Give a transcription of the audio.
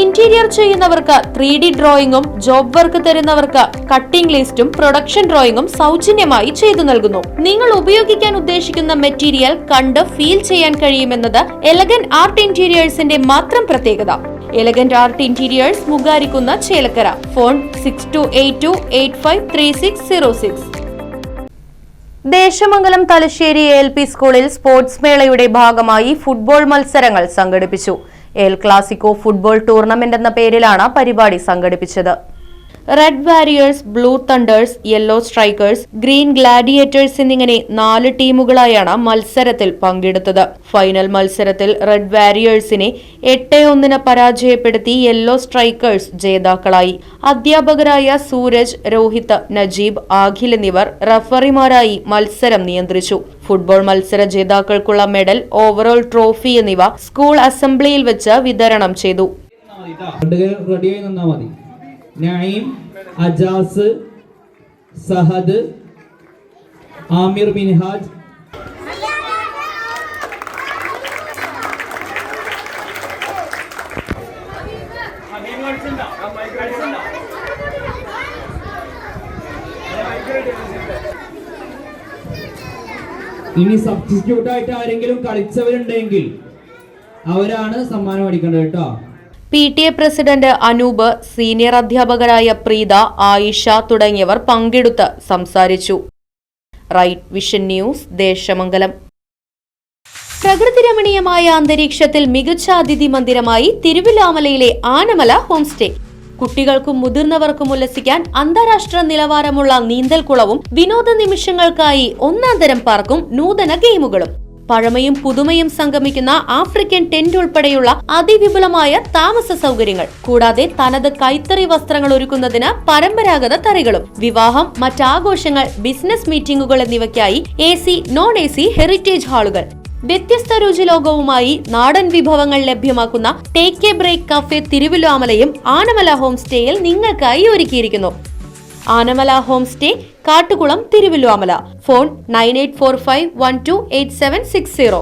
Interior ചെയ്യുന്നവർക്ക് three D ഡ്രോയിങ്ങും job work തരുന്നവർക്ക് കട്ടിംഗ് ലിസ്റ്റും പ്രൊഡക്ഷൻ ഡ്രോയിങ്ങും സൗജന്യമായി ചെയ്തു നൽകുന്നു. നിങ്ങൾ ഉപയോഗിക്കാൻ ഉദ്ദേശിക്കുന്ന മെറ്റീരിയൽ കണ്ട് ഫീൽ ചെയ്യാൻ കഴിയുമെന്നത് എലഗൻ ആർട്ട് ഇന്റീരിയേഴ്സിന്റെ മാത്രം പ്രത്യേകത. എലഗന്റ് ആർട്ട് ഇന്റീരിയേഴ്സ് മുഖാരിക്കുന്ന Chelakkara. Phone six two eight two eight five three six zero six Desamangalam Thalassery L P സ്കൂളിൽ സ്പോർട്സ് മേളയുടെ ഭാഗമായി ഫുട്ബോൾ മത്സരങ്ങൾ സംഘടിപ്പിച്ചു. എൽ ക്ലാസിക്കോ ഫുട്ബോൾ ടൂർണമെന്റ് എന്ന പേരിലാണ് പരിപാടി സംഘടിപ്പിച്ചത് red warriors blue thunders yellow strikers green gladiators എന്നിങ്ങനെ നാല് ടീമുകളായാണ് മത്സരത്തിൽ പങ്കെടുത്തത് ഫൈനൽ മത്സരത്തിൽ റെഡ് വാരിയേഴ്സിനെ എട്ട് ഒന്നിന് പരാജയപ്പെടുത്തി യെല്ലോ സ്ട്രൈക്കേഴ്സ് ജേതാക്കളായി അധ്യാപകരായ സൂരജ് രോഹിത് നജീബ് ആഖിൽ എന്നിവർ റഫറിമാരായി മത്സരം നിയന്ത്രിച്ചു ഫുട്ബോൾ മത്സര ജേതാക്കൾക്കുള്ള മെഡൽ ഓവറോൾ ട്രോഫി എന്നിവ സ്കൂൾ അസംബ്ലിയിൽ വെച്ച് വിതരണം ചെയ്തു നഈം അജാസ് സഹദ് ആമിർ മിൻഹാജ് ഇനി സബ്സ്റ്റിറ്റ്യൂട്ട് ആയിട്ട് ആരെങ്കിലും കളിച്ചവരുണ്ടെങ്കിൽ അവരാണ് സമ്മാനം അടിക്കേണ്ടത് കേട്ടോ. P T A president Anoop senior അധ്യാപകരായ പ്രീത ആയിഷ തുടങ്ങിയവർ പങ്കെടുത്ത് സംസാരിച്ചു. Right vision news Desamangalam. പ്രകൃതി രമണീയമായ അന്തരീക്ഷത്തിൽ മികച്ച അതിഥി മന്ദിരമായി തിരുവിലാമലയിലെ ആനമല ഹോംസ്റ്റേ കുട്ടികൾക്കും മുതിർന്നവർക്കും ഉല്ലസിക്കാൻ അന്താരാഷ്ട്ര നിലവാരമുള്ള നീന്തൽക്കുളവും വിനോദ നിമിഷങ്ങൾക്കായി ഒന്നാം തരം പാർക്കും നൂതന ഗെയിമുകളും. പഴമയും പുതുമയും സംഗമിക്കുന്ന ആഫ്രിക്കൻ ടെന്റ് ഉൾപ്പെടെയുള്ള അതിവിപുലമായ താമസ സൗകര്യങ്ങൾ. കൂടാതെ തനത് കൈത്തറി വസ്ത്രങ്ങൾ ഒരുക്കുന്നതിന് പരമ്പരാഗത തറികളും. വിവാഹം മറ്റാഘോഷങ്ങൾ ബിസിനസ് മീറ്റിംഗുകൾ എന്നിവയ്ക്കായി A C non A C heritage ഹാളുകൾ. വ്യത്യസ്ത രുചി ലോകവുമായി നാടൻ വിഭവങ്ങൾ ലഭ്യമാക്കുന്ന ടേക്ക് എ ബ്രേക്ക് കഫേ തിരുവില്ലാമലയും ആനമല ഹോം സ്റ്റേയിൽ നിങ്ങൾക്കായി ഒരുക്കിയിരിക്കുന്നു. Anamala home stay Kattukulam Thiruvilwamala phone nine eight four five one two eight seven six zero.